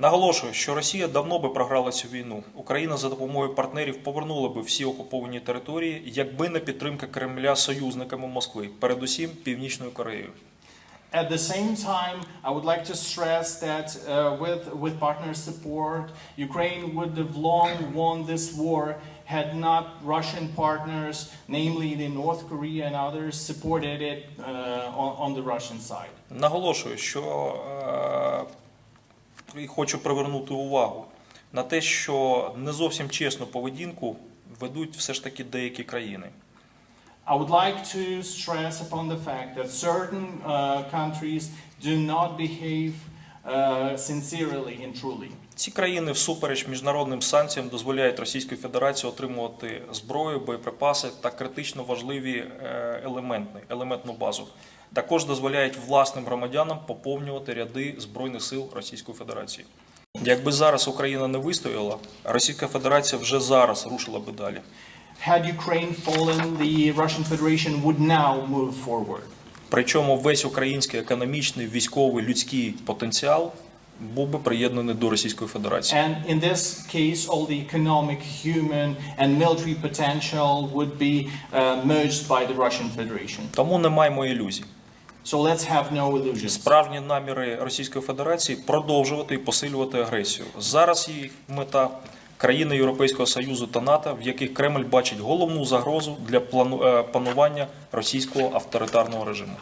Наголошую, що Росія давно би програла цю війну. Україна за допомогою партнерів повернула би всі окуповані території, якби не підтримка Кремля союзниками Москви, передусім Північною Кореєю. At the same time, I would like to stress that uh, with, with partner support, Ukraine would have long won this war had not Russian partners, namely the North Korea and others, supported it uh, on, on the Russian side. Наголошую, що е, і хочу привернути увагу на те, що не зовсім чесну поведінку ведуть все ж таки деякі країни. I would like to stress upon the fact that certain uh, countries do not behave uh, sincerely and truly. Ці країни, всупереч міжнародним санкціям, дозволяють Російській Федерації отримувати зброю, боєприпаси та критично важливі е, елементи, елементну базу. Також дозволяють власним громадянам поповнювати ряди збройних сил Російської Федерації. Якби зараз Україна не вистояла, Російська Федерація вже зараз рушила би далі. Had Ukraine fallen, the Russian Federation would now move forward. Причому весь український економічний, військовий, людський потенціал був би приєднаний до Російської Федерації. And in this case, all the economic, human, and military potential would be uh, merged by the Russian Federation. Тому не маємо ілюзій. So let's have no illusions. Справжні наміри Російської Федерації продовжувати і посилювати агресію. Зараз її мета країни Європейського Союзу та НАТО, в яких Кремль бачить головну загрозу для е, панування російського авторитарного режиму.